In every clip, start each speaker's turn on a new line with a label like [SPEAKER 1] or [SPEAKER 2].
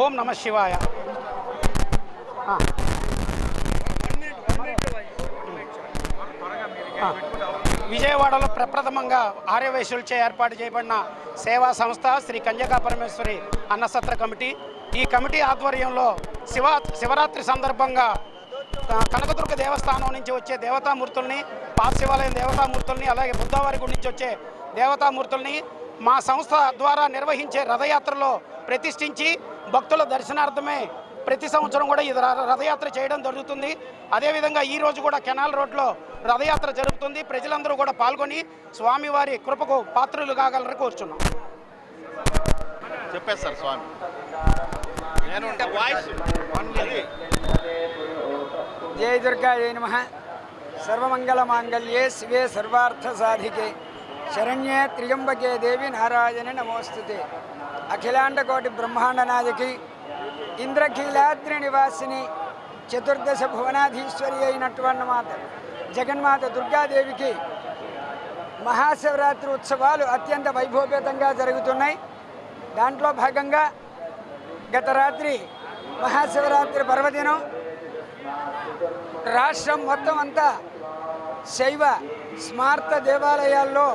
[SPEAKER 1] ఓం నమ శివాయ. విజయవాడలో ప్రప్రథమంగా ఆర్యవైశ్యులచే ఏర్పాటు చేయబడిన సేవా సంస్థ శ్రీ కంజకా పరమేశ్వరి అన్నసత్ర కమిటీ. ఈ కమిటీ ఆధ్వర్యంలో శివ శివరాత్రి సందర్భంగా కనకదుర్గ దేవస్థానం నుంచి వచ్చే దేవతామూర్తుల్ని పాశివాలయం దేవతామూర్తుల్ని అలాగే బుద్ధవారి గుడి నుంచి వచ్చే దేవతామూర్తుల్ని మా సంస్థ ద్వారా నిర్వహించే రథయాత్రలో ప్రతిష్ఠించి భక్తుల దర్శనార్థమే ప్రతి సంవత్సరం కూడా ఇది ర- రథయాత్ర చేయడం జరుగుతుంది. అదేవిధంగా ఈ రోజు కూడా కెనాల్ రోడ్లో రథయాత్ర జరుగుతుంది. ప్రజలందరూ కూడా పాల్గొని స్వామివారి కృపకు పాత్రులు కాగలరని కోరుచున్నాం.
[SPEAKER 2] చెప్పేస్తారు స్వామి. నేను వాయిస్. అది.
[SPEAKER 3] జయ దుర్గాయ నమ. సర్వమంగళ మాంగళ్యే శివే సర్వార్థ సాధికే. శరణ్యే త్రియంబకే దేవి నారాయణ నమోస్తుతే. అఖిలాండకోటి బ్రహ్మాండనాథికి ఇంద్రకీలాద్రి నివాసిని చతుర్దశ భువనాధీశ్వరి అయినటువంటి మాత జగన్మాత దుర్గాదేవికి మహాశివరాత్రి ఉత్సవాలు అత్యంత వైభవపేతంగా జరుగుతున్నాయి. దాంట్లో భాగంగా గత రాత్రి మహాశివరాత్రి పర్వదినం రాష్ట్రం మొత్తం అంతా శైవ స్మార్త దేవాలయాల్లో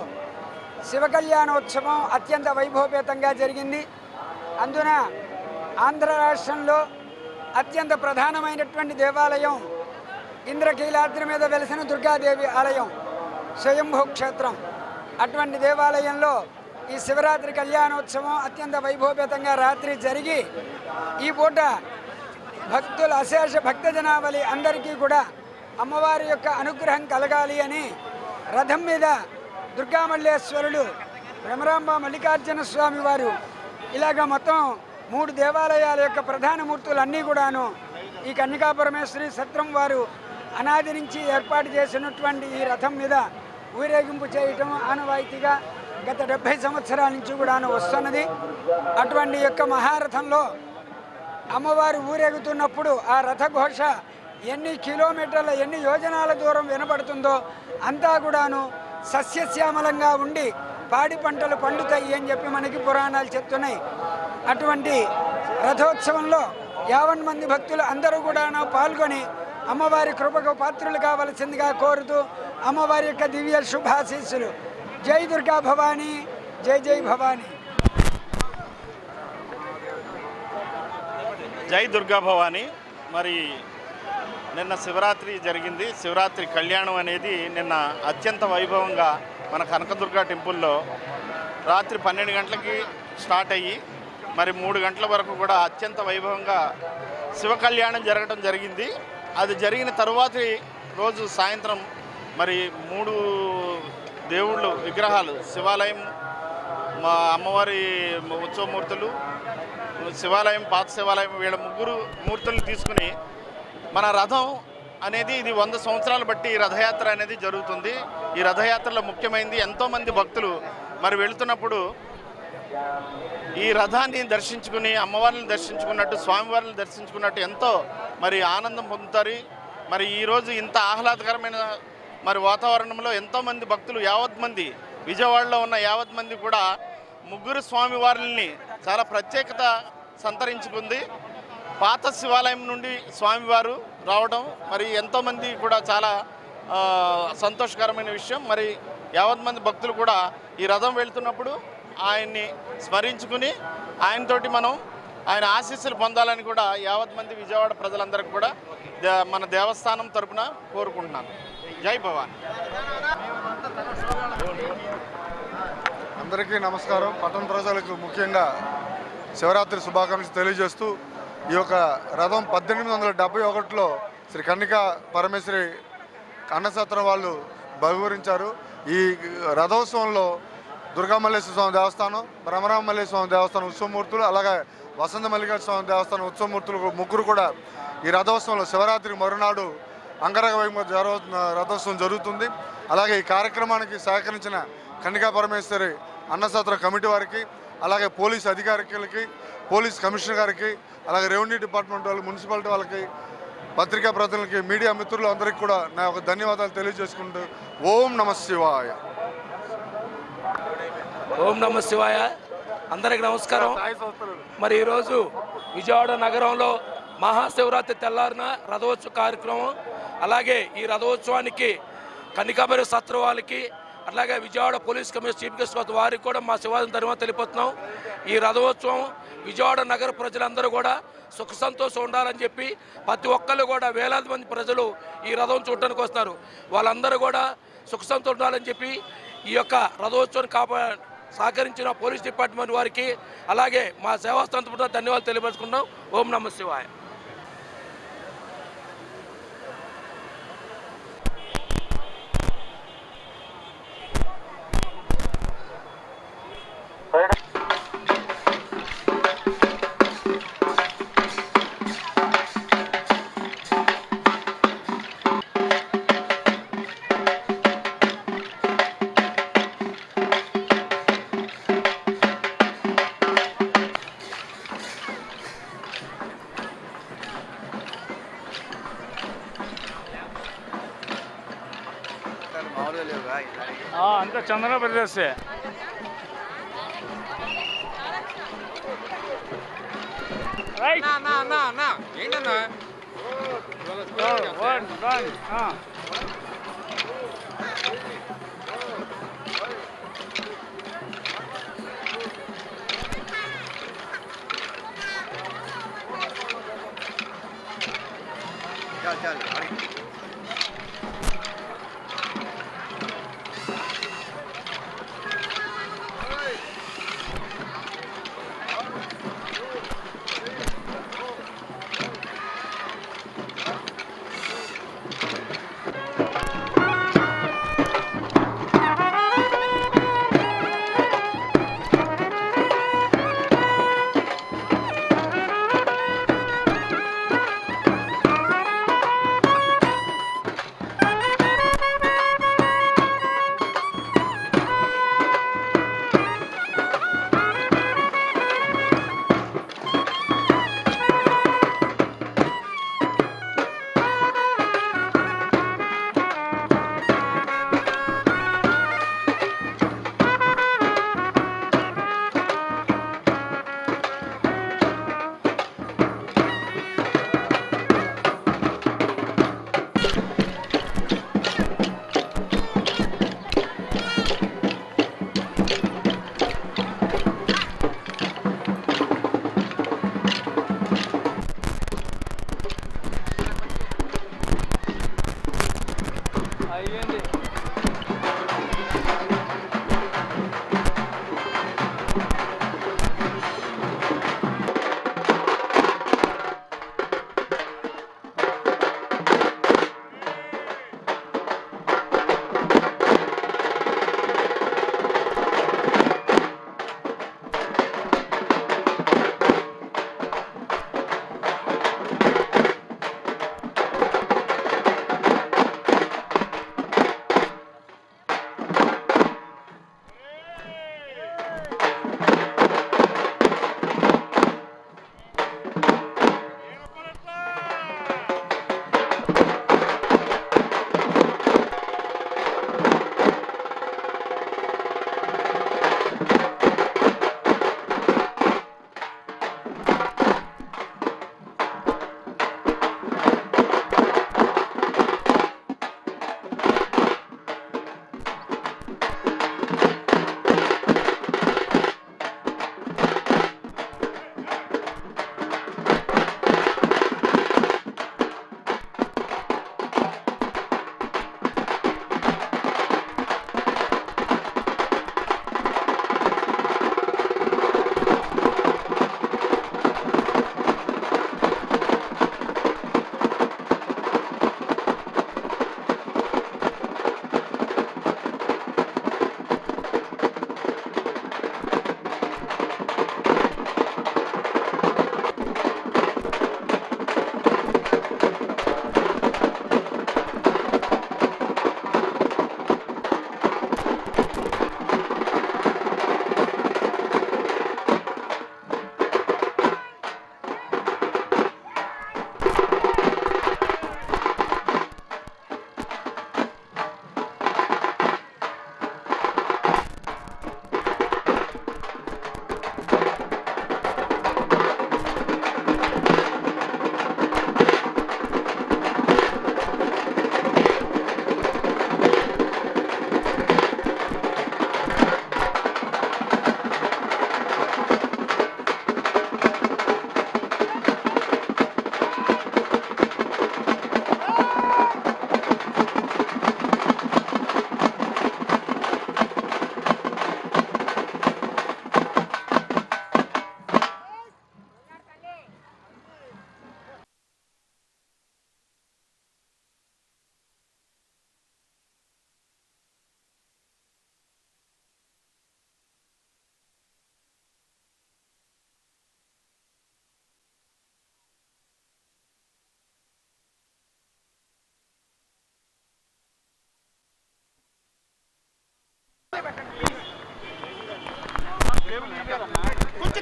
[SPEAKER 3] శివ కళ్యాణోత్సవం అత్యంత వైభవపేతంగా జరిగింది. అందున ఆంధ్ర రాష్ట్రంలో అత్యంత ప్రధానమైనటువంటి దేవాలయం ఇంద్రకీలాద్రి మీద వెలిసిన దుర్గాదేవి ఆలయం స్వయంభూ క్షేత్రం. అటువంటి దేవాలయంలో ఈ శివరాత్రి కళ్యాణోత్సవం అత్యంత వైభవపేతంగా రాత్రి జరిగి ఈ పూట భక్తుల అశేష భక్త జనావళి అందరికీ కూడా అమ్మవారి యొక్క అనుగ్రహం కలగాలి అని రథం మీద దుర్గామల్లేశ్వరుడు భ్రమరాంబ మల్లికార్జున స్వామి వారు. ఇలాగ మొత్తం మూడు దేవాలయాల యొక్క ప్రధాన మూర్తులన్నీ కూడాను ఈ కన్యకాపరమేశ్వరి సత్రం వారు అనాది నుంచి ఏర్పాటు చేసినటువంటి ఈ రథం మీద ఊరేగింపు చేయటం ఆనవాయితీగా గత డెబ్భై సంవత్సరాల నుంచి కూడాను వస్తున్నది. అటువంటి యొక్క మహారథంలో అమ్మవారు ఊరేగుతున్నప్పుడు ఆ రథఘోష ఎన్ని కిలోమీటర్ల ఎన్ని యోజనాల దూరం వినపడుతుందో అంతా కూడాను సస్యశ్యామలంగా ఉండి పాడి పంటలు పండుతాయి అని చెప్పి మనకి పురాణాలు చెప్తున్నాయి. అటువంటి రథోత్సవంలో యావన్ మంది భక్తులు అందరూ కూడా పాల్గొని అమ్మవారి కృపకు పాత్రులు కావలసిందిగా కోరుతూ అమ్మవారి యొక్క దివ్య శుభాశీస్సులు. జై దుర్గా భవానీ జై జై భవానీ.
[SPEAKER 2] జై దుర్గా భవానీ. మరి నిన్న శివరాత్రి జరిగింది. శివరాత్రి కళ్యాణం అనేది నిన్న అత్యంత వైభవంగా మన కనకదుర్గ టెంపుల్లో రాత్రి పన్నెండు గంటలకి స్టార్ట్ అయ్యి మరి మూడు గంటల వరకు కూడా అత్యంత వైభవంగా శివ కళ్యాణం జరగడం జరిగింది. అది జరిగిన తరువాతి రోజు సాయంత్రం మరి మూడు దేవుళ్ళు విగ్రహాలు శివాలయం మా అమ్మవారి ఉత్సవమూర్తులు శివాలయం పాత శివాలయం వీళ్ళ ముగ్గురు మూర్తులను తీసుకుని మన రథం అనేది ఇది వంద సంవత్సరాలు బట్టి ఈ రథయాత్ర అనేది జరుగుతుంది. ఈ రథయాత్రలో ముఖ్యమైనది ఎంతోమంది భక్తులు మరి వెళుతున్నప్పుడు ఈ రథాన్ని దర్శించుకుని అమ్మవారిని దర్శించుకున్నట్టు స్వామివారిని దర్శించుకున్నట్టు ఎంతో మరి ఆనందం పొందుతారు. మరి ఈరోజు ఇంత ఆహ్లాదకరమైన మరి వాతావరణంలో ఎంతోమంది భక్తులు యావత్ మంది విజయవాడలో ఉన్న యావత్ మంది కూడా ముగ్గురు స్వామివారిని చాలా ప్రత్యేకత సంతరించుకుంది. పాత శివాలయం నుండి స్వామివారు రావడం మరి ఎంతోమంది కూడా చాలా సంతోషకరమైన విషయం. మరి యావత్ మంది భక్తులు కూడా ఈ రథం వెళ్తున్నప్పుడు ఆయన్ని స్మరించుకుని ఆయనతోటి మనం ఆయన ఆశీస్సులు పొందాలని కూడా యావత్ మంది విజయవాడ ప్రజలందరికీ కూడా దే- మన దేవస్థానం తరపున కోరుకుంటున్నాను. జై భవాన్.
[SPEAKER 4] అందరికీ నమస్కారం. పట్టణ ప్రజలకు ముఖ్యంగా శివరాత్రి శుభాకాంక్షలు తెలియజేస్తూ ఈ యొక్క రథం పద్దెనిమిది వందల డెబ్బై ఒకటిలో శ్రీ కన్నిక పరమేశ్వరి అన్నసత్రం వాళ్ళు బహుకరించారు. ఈ రథోత్సవంలో దుర్గామల్లేశ్వర స్వామి దేవస్థానం బ్రహ్మరామల్లేశ్వర స్వామి దేవస్థానం ఉత్సవమూర్తులు అలాగే వసంత మల్లికార్జున స్వామి దేవస్థానం ఉత్సవమూర్తులు ముగ్గురు కూడా ఈ రథోత్సవంలో శివరాత్రి మరునాడు అంగరంగ వైపు జరుగుతున్న రథోత్సవం జరుగుతుంది. అలాగే ఈ కార్యక్రమానికి సహకరించిన కన్నికా పరమేశ్వరి అన్నసత్ర కమిటీ వారికి అలాగే పోలీస్ అధికారులకి పోలీస్ కమిషనర్ గారికి అలాగే రెవెన్యూ డిపార్ట్మెంట్ వాళ్ళకి మున్సిపాలిటీ వాళ్ళకి పత్రికా ప్రతినిధులకి మీడియా మిత్రులు అందరికీ కూడా నా యొక్క ధన్యవాదాలు తెలియజేసుకుంటూ ఓం నమ శివాయ.
[SPEAKER 5] ఓం నమ శివాయ. అందరికి నమస్కారం. మరి ఈరోజు విజయవాడ నగరంలో మహాశివరాత్రి తెల్లారిన రథోత్సవ కార్యక్రమం అలాగే ఈ రథోత్సవానికి కనికాబరి సత్ర వాళ్ళకి అలాగే Vijayawada police commissioner chief guest వారికి కూడా మా శివాజీ ధన్యవాదాలు తెలియపోతున్నాం ఈ రథోత్సవం విజయవాడ నగర ప్రజలందరూ కూడా సుఖ సంతోషం ఉండాలని చెప్పి ప్రతి ఒక్కళ్ళు కూడా వేలాది మంది ప్రజలు ఈ రథం చూడటానికి వస్తారు వాళ్ళందరూ కూడా సుఖ సంతోషం ఉండాలని చెప్పి ఈ యొక్క రథోత్సవాన్ని కాపా సహకరించిన పోలీస్ డిపార్ట్మెంట్ వారికి అలాగే మా సేవా సంస్థ ధన్యవాదాలు తెలియపరుచుకుంటాం ఓం నమ శివాయ.
[SPEAKER 6] Canlara Belediyesi. Right.
[SPEAKER 7] No, no, no, no.
[SPEAKER 6] You don't
[SPEAKER 1] know. Go, run, run. Ah. Gel, gel.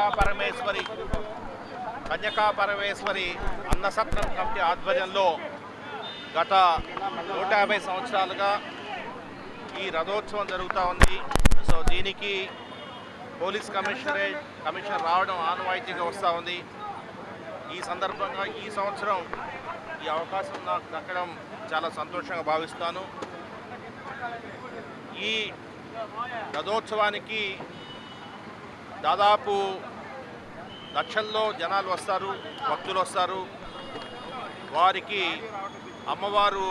[SPEAKER 8] Kanyaka Parameshwari Kanyaka Parameshwari అన్నసత్రం committee ఆధ్వర్యంలో గత నూట యాభై సంవత్సరాలుగా ఈ రథోత్సవం జరుగుతూ ఉంది. సో దీనికి పోలీస్ కమిషనరేట్ కమిషనర్ రావడం ఆనవాయితీగా వస్తూ ఉంది. ఈ సందర్భంగా ఈ సంవత్సరం ఈ అవకాశం నాకు దక్కడం చాలా సంతోషంగా భావిస్తాను. ఈ రథోత్సవానికి దాదాపు లక్షల్లో జనాలు వస్తారు భక్తులు వస్తారు. వారికి అమ్మవారు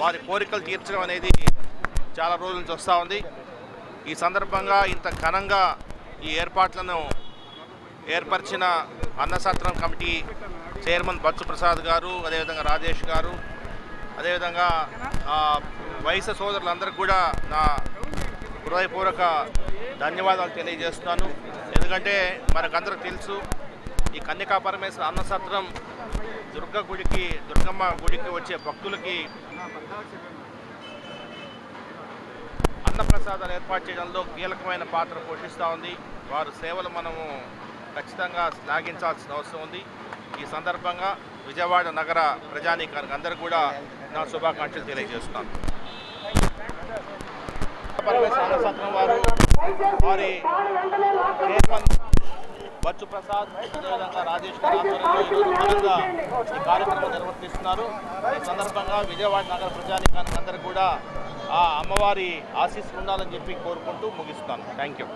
[SPEAKER 8] వారి కోరికలు తీర్చడం అనేది చాలా రోజుల నుంచి వస్తూ ఉంది. ఈ సందర్భంగా ఇంత ఘనంగా ఈ ఏర్పాట్లను ఏర్పరిచిన అన్నసత్రం కమిటీ చైర్మన్ బచ్చు ప్రసాద్ గారు అదేవిధంగా రాజేష్ గారు అదేవిధంగా వయసు సోదరులందరికీ కూడా నా హృదయపూర్వక ధన్యవాదాలు తెలియజేస్తున్నాను. ఎందుకంటే మనకందరూ తెలుసు ఈ కన్యకా పరమేశ్వర అన్నసత్రం దుర్గ గుడికి దుర్గమ్మ గుడికి వచ్చే భక్తులకి అన్నప్రసాదాలు ఏర్పాటు చేయడంలో కీలకమైన పాత్ర పోషిస్తూ ఉంది. వారి సేవలు మనము ఖచ్చితంగా శ్లాఘించాల్సిన అవసరం ఉంది. ఈ సందర్భంగా విజయవాడ నగర ప్రజానీకానికి అందరూ కూడా నా శుభాకాంక్షలు తెలియజేస్తున్నాను. పరమేశ్వర సత్రం వారు వారి బచ్చు ప్రసాద్ అదేవిధంగా రాజేష్ గారి ఘనంగా ఈ కార్యక్రమం నిర్వర్తిస్తున్నారు. ఈ సందర్భంగా విజయవాడ నగర ప్రజానికానికి అందరూ కూడా ఆ అమ్మవారి ఆశీస్సు ఉండాలని చెప్పి కోరుకుంటూ ముగిస్తాను థ్యాంక్ యూ